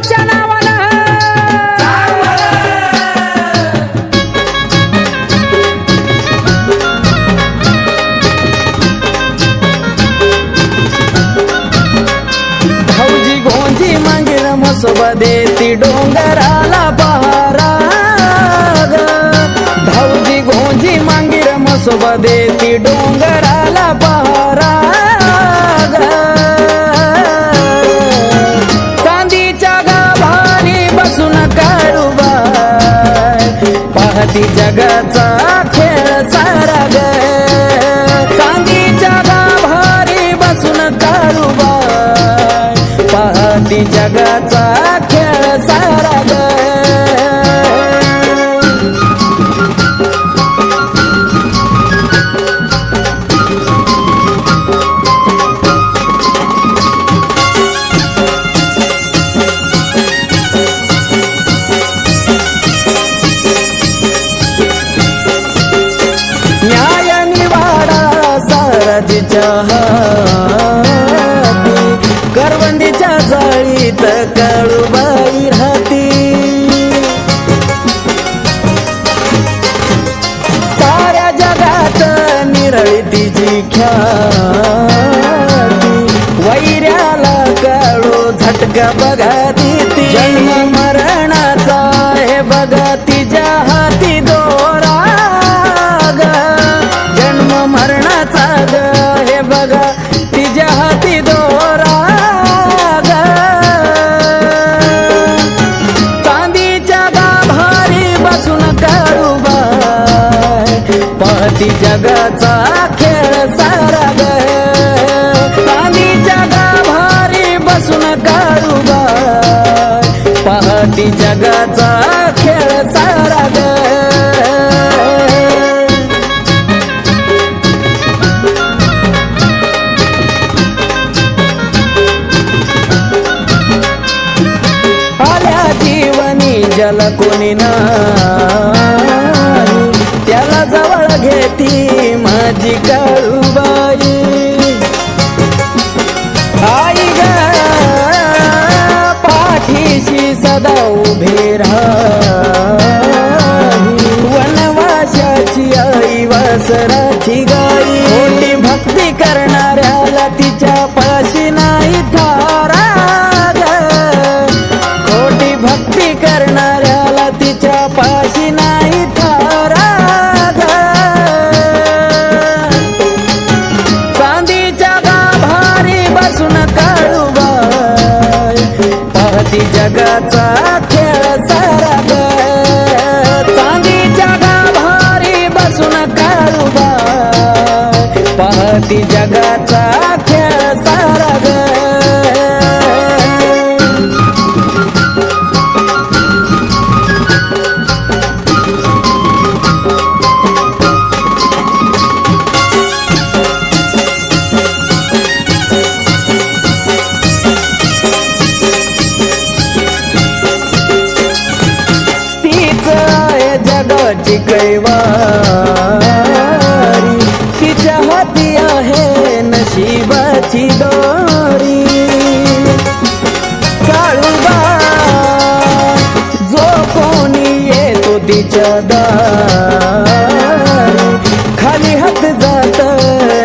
आईच्या नावानं. भाऊजी गोंजी मांगीर मसोबा देती डोंगराला पहारा. भाऊजी गोंजी मांगीर मसोबा देती डोंगराला पाहती जगाचा खेळ सारा ग चांदीच्या गाभारी बसून काळूबाय पाहती जगाचा सारथीच्या हाती करवंदीच्या जाळीत काळूबाई राहती. साऱ्या जगात निरळी तिची ख्याती वैऱ्याला काळू झटका बघा ती चांदीच्या बसून जगाचा खेळ सारा ग चांदीच्या गाभारी बसून काळूबाय पाहती जगाचा खेळ सारा ग ज्याला कोणी नाही त्याला जवळ घेती माझी काळूबाई. आई ग पाठीशी सदा उभे राहा. जगाचा खेळ सारा ग चांदीच्या गाभारी बसून काळूबाय पाहती जगाचा जगाची कैवारी. तिच्या हाती आहे नशिबाची दोरी. काळूबा जो कोणी येतो तिच्या दारी. खाली हात जात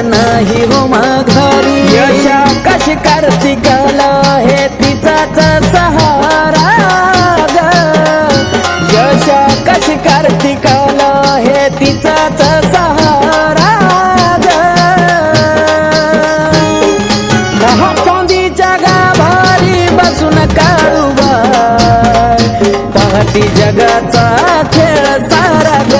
नाही हो माघारी. यशा. कशी कार्तिकाला जगाचा खेळ सारा ग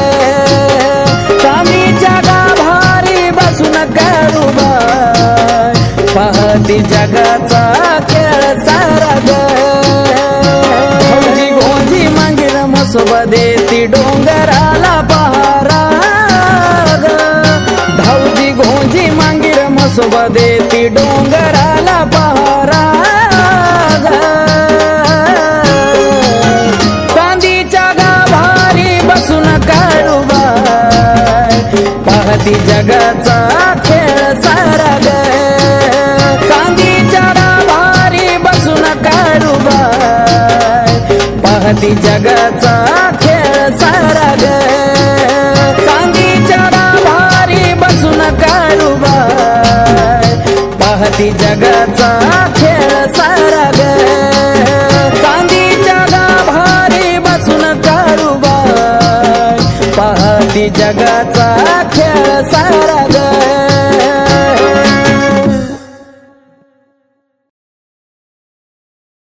चांदीच्या गाभारी बसून काळूबाय पाहती जगाचा खेळ सारा ग भाऊजी गोंजी मांगीर मसोबा देती डोंगराला पहारा ग. धावजी घोंजी मांगीर मसोबा देती डोंगराला पहारा पाहती जगाचा खेळ सारा ग चांदीच्या भारी बसून काळूबाय पाहती जगाचा खेळ सारा ग चांदीच्या भारी बसून काळूबाय पाहती जगाचा खेळ सारा ती जगाचा खेळ सारा ग.